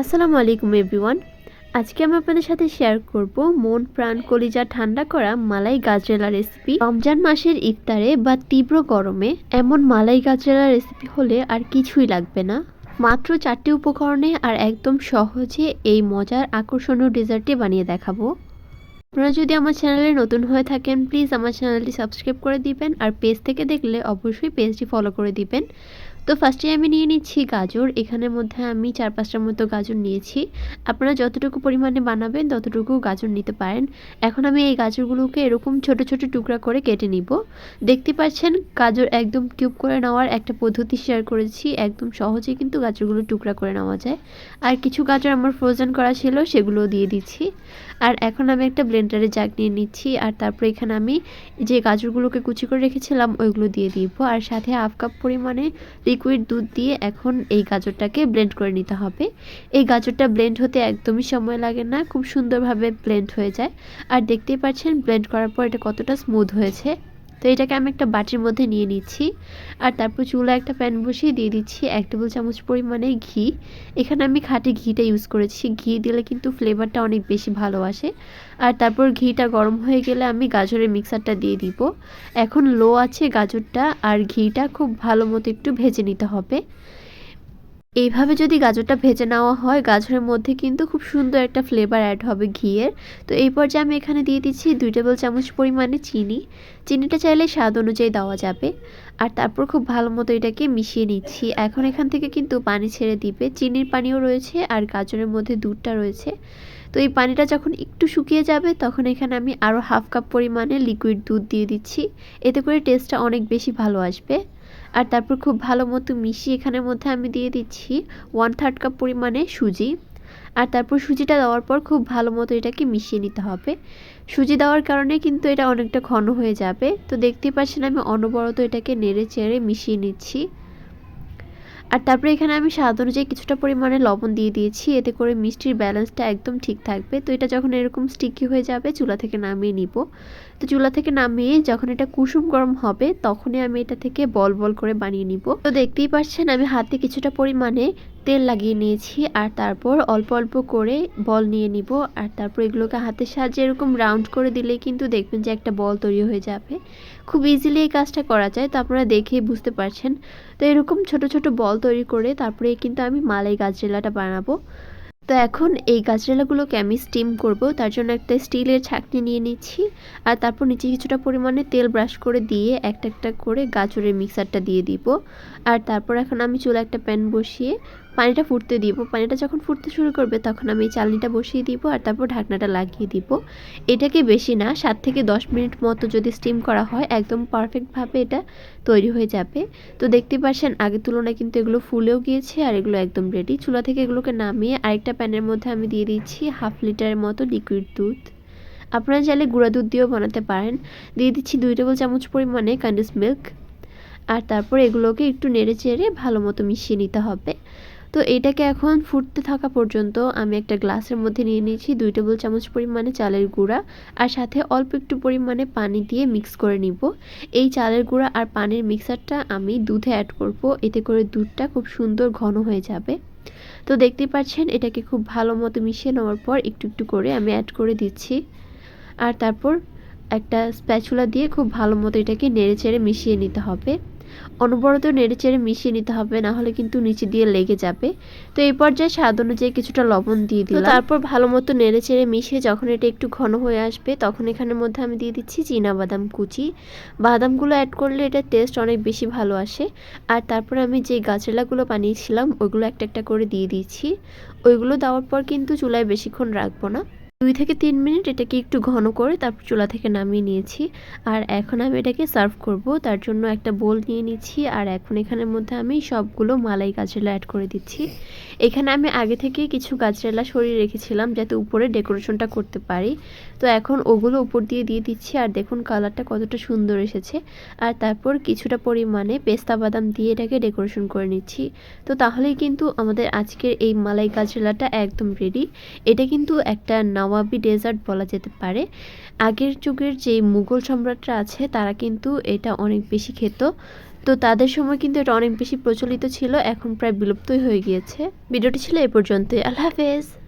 আসসালামু আলাইকুম, এভরিওয়ান। আজকে আমি আপনাদের সাথে শেয়ার করব মন প্রাণ কলিজা ঠান্ডা করা মালাই গাজরেলা রেসিপি রমজান মাসের ইফতারে বা তীব্র গরমে এমন মালাই গাজরেলা রেসিপি হলে আর কিছুই লাগবে না। মাত্র চারটি উপকরণে আর একদম সহজে এই মজার আকর্ষণীয় ডেজার্টটি বানিয়ে দেখাবো। আপনারা যদি আমার চ্যানেলে নতুন হয়ে থাকেন প্লিজ আমার চ্যানেলটি সাবস্ক্রাইব করে দিবেন আর পেজ থেকে দেখলে অবশ্যই পেজটি ফলো করে দিবেন। তো ফার্স্টে আমি নিয়ে নিচ্ছি গাজর। এখানের মধ্যে আমি চার পাঁচটার মতো গাজর নিয়েছি। আপনারা যতটুকু পরিমাণে বানাবেন, ততটুকু গাজর নিতে পারেন। এখন আমি এই গাজরগুলোকে এরকম ছোট ছোট টুকরা করে কেটে নিব। দেখতে পাচ্ছেন, গাজর একদম কিউব করে নেওয়ার একটা পদ্ধতি শেয়ার করেছি। একদম সহজে কিন্তু গাজরগুলো টুকরা করে নেওয়া যায়। আর কিছু গাজর আমার ফ্রোজেন করা ছিল সেগুলো দিয়ে দিচ্ছি। আর এখন আমি একটা ব্লেন্ডারে জাগ নিয়ে নিচ্ছি। আর তারপরে এখানে আমি যে গাজরগুলোকে কুচি করে রেখেছিলাম, ওইগুলো দিয়ে দিব। আর সাথে হাফ কাপ পরিমাণে লিকুইড দুধ দিয়ে এখন এই গাজরটাকে ব্লেন্ড করে নিতে হবে। এই গাজরটা ব্লেন্ড হতে একদমই সময় লাগে না, খুব সুন্দরভাবে ব্লেন্ড হয়ে যায়। আর দেখতেই পাচ্ছেন ব্লেন্ড করার পর এটা কতটা স্মুথ হয়েছে। তো এটাকে আমি একটা বাটির মধ্যে নিয়ে নিচ্ছি। আর তারপর চুলা একটা প্যান বসিয়ে দিয়ে দিচ্ছি এক টেবিল চামচ পরিমাণে ঘি। এখানে আমি খাঁটি ঘিটা ইউজ করেছি। ঘি দিলে কিন্তু ফ্লেভারটা অনেক বেশি ভালো আসে। আর তারপর ঘিটা গরম হয়ে গেলে আমি গাজরের মিক্সারটা দিয়ে দিব। এখন লো আছে গাজরটা আর ঘিটা খুব ভালো মতো একটু ভেজে নিতে হবে। এইভাবে যদি গাজরটা ভেজে নেওয়া হয়, গাজরের মধ্যে কিন্তু খুব সুন্দর একটা ফ্লেভার অ্যাড হবে ঘিয়ের। তো এই পর্যায়ে আমি এখানে দিয়ে দিচ্ছি দুই টেবিল চামচ পরিমাণে চিনি। চিনিটা চাইলে স্বাদ অনুযায়ী দেওয়া যাবে। আর তারপর খুব ভালো মতো এটাকে মিশিয়ে নিচ্ছি। এখন এখান থেকে কিন্তু পানি ছেড়ে দিবে। চিনির পানিও রয়েছে আর গাজরের মধ্যে দুধটা রয়েছে। তো এই পানিটা যখন একটু শুকিয়ে যাবে, তখন এখানে আমি আরও হাফ কাপ পরিমাণে লিকুইড দুধ দিয়ে দিচ্ছি। এতে করে টেস্টটা অনেক বেশি ভালো আসবে। আর তারপর খুব ভালো মতো মিশিয়ে এখানের মধ্যে আমি দিয়ে দিচ্ছি ওয়ান থার্ড কাপ পরিমাণে সুজি। আর তারপর সুজিটা দেওয়ার পর খুব ভালো মতো এটাকে মিশিয়ে নিতে হবে। সুজি দেওয়ার কারণে কিন্তু এটা অনেকটা ঘন হয়ে যাবে। তো দেখতে পাচ্ছেন আমি অনবরত এটাকে নেড়ে চেড়ে মিশিয়ে নিচ্ছি। আর তারপরে এখানে আমি স্বাদ অনুযায়ী কিছুটা পরিমাণে লবণ দিয়ে দিয়েছি। এতে করে মিষ্টির ব্যালেন্সটা একদম ঠিক থাকবে। তো এটা যখন এরকম স্টিকি হয়ে যাবে, চুলা থেকে নামিয়ে নিব। তো চুলা থেকে নামিয়ে যখন এটা কুসুম গরম হবে, তখনই আমি এটা থেকে বল বল করে বানিয়ে নিব। তো দেখতেই পাচ্ছেন, আমি হাতে কিছুটা পরিমাণে তেল লাগিয়ে নিয়েছি আর তারপর অল্প অল্প করে বল নিয়ে নিব। আর তারপর এগুলোকে হাতের সাহায্যে এরকম রাউন্ড করে দিলেই কিন্তু দেখবেন যে একটা বল তৈরি হয়ে যাবে। খুব ইজিলি এই কাজটা করা যায়, তো আপনারা দেখে বুঝতে পারছেন। তো এরকম ছোট ছোট বল তৈরি করে তারপরে কিন্তু আমি মালাই গাজরেলাটা বানাবো। তো এখন এই গাজরেলাগুলোকে আমি স্টিম করব, তার জন্য একটা স্টিলের ছাকনি নিয়ে নিচ্ছি। আর তারপর নিচে কিছুটা পরিমাণে তেল ব্রাশ করে দিয়ে একটা একটা করে গাজরের মিক্সারটা দিয়ে দিব। আর তারপর এখন আমি চুলা একটা প্যান বসিয়ে পানিটা ফুটতে দিব। পানিটা যখন ফুটতে শুরু করবে তখন আমি চালনিটা বসিয়ে দিব আর তারপর ঢাকনাটা লাগিয়ে দিব। এটাকে বেশি না, সাত থেকে দশ মিনিট মতো যদি স্টিম করা হয়, একদম পারফেক্টভাবে এটা তৈরি হয়ে যাবে। তো দেখতে পাচ্ছেন আগের তুলনায় কিন্তু এগুলো ফুলেও গিয়েছে আর এগুলো একদম রেডি চুলা থেকে এগুলোকে নামিয়ে আরেকটা প্যানের মধ্যে আমি দিয়ে দিচ্ছি হাফ লিটারের মতো লিকুইড দুধ। আপনারা চাইলে গুঁড়া দুধ দিয়েও বানাতে পারেন। দিয়ে দিচ্ছি দুই টেবিল চামচ পরিমাণে কান্ডিস মিল্ক আর তারপর এগুলোকে একটু নেড়ে চেড়ে ভালো মতো মিশিয়ে নিতে হবে। তো এটাকে এখন ফুটতে থাকা পর্যন্ত আমি একটা গ্লাসের মধ্যে নিয়ে নিয়েছি দুই টেবিল চামচ পরিমাণে চালের গুঁড়া আর সাথে অল্প একটু পরিমাণে পানি দিয়ে মিক্স করে নিব। এই চালের গুঁড়া আর পানির মিক্সারটা আমি দুধে অ্যাড করব, এতে করে দুধটা খুব সুন্দর ঘন হয়ে যাবে। তো দেখতেই পাচ্ছেন, এটাকে খুব ভালো মতো মিশিয়ে নেওয়ার পর একটু একটু করে আমি অ্যাড করে দিচ্ছি। আর তারপর একটা স্প্যাচুলা দিয়ে খুব ভালো মতো এটাকে নেড়ে চেড়ে মিশিয়ে নিতে হবে। অনবরত নেড়ে চেড়ে মিশিয়ে নিতে হবে না হলে কিন্তু নিচে দিয়ে লেগে যাবে। তো এই পর্যায়ে স্বাদ অনুযায়ী কিছুটা লবণ দিয়ে দিলাম। তারপর ভালো মতো নেড়ে চেড়ে মিশিয়ে যখন এটা একটু ঘন হয়ে আসবে তখন এখানের মধ্যে আমি দিয়ে দিচ্ছি বাদাম কুচি। বাদামগুলো অ্যাড করলে এটা টেস্ট অনেক বেশি ভালো আসে। আর তারপর আমি যে গাছরেলাগুলো বানিয়েছিলাম ওইগুলো একটা একটা করে দিয়ে দিচ্ছি ওইগুলো দেওয়ার পর কিন্তু চুলায় বেশিক্ষণ রাখব না। দুই থেকে তিন মিনিট এটাকে একটু ঘন করে তারপর চুলা থেকে নামিয়ে নিয়েছি। আর এখন আমি এটাকে সার্ভ করব। তার জন্য একটা বোল নিয়ে নিচ্ছি। আর এখন এখানের মধ্যে আমি সবগুলো মালাই গাজরেলা অ্যাড করে দিচ্ছি। এখানে আমি আগে থেকে কিছু গাজরেলা সরিয়ে রেখেছিলাম যাতে উপরে ডেকোরেশনটা করতে পারি। তো এখন ওগুলো উপর দিয়ে দিয়ে দিচ্ছি। আর দেখুন কালারটা কতটা সুন্দর এসেছে। আর তারপর কিছুটা পরিমাণে পেস্তা বাদাম দিয়ে এটাকে ডেকোরেশন করে নিচ্ছি। তো তাহলেই কিন্তু আমাদের আজকের এই মালাই গাজরেলাটা একদম রেডি এটা কিন্তু একটা নাও নবাবি ডেজার্ট বলা যেতে পারে। আগের যুগের যে মুঘল সম্রাটরা আছে, তারা কিন্তু এটা অনেক বেশি খেত। তো তাদের সময় কিন্তু এটা অনেক বেশি প্রচলিত ছিল, এখন প্রায় বিলুপ্তই হয়ে গিয়েছে। ভিডিওটি ছিল এ পর্যন্তই। আল্লাহ হাফেজ।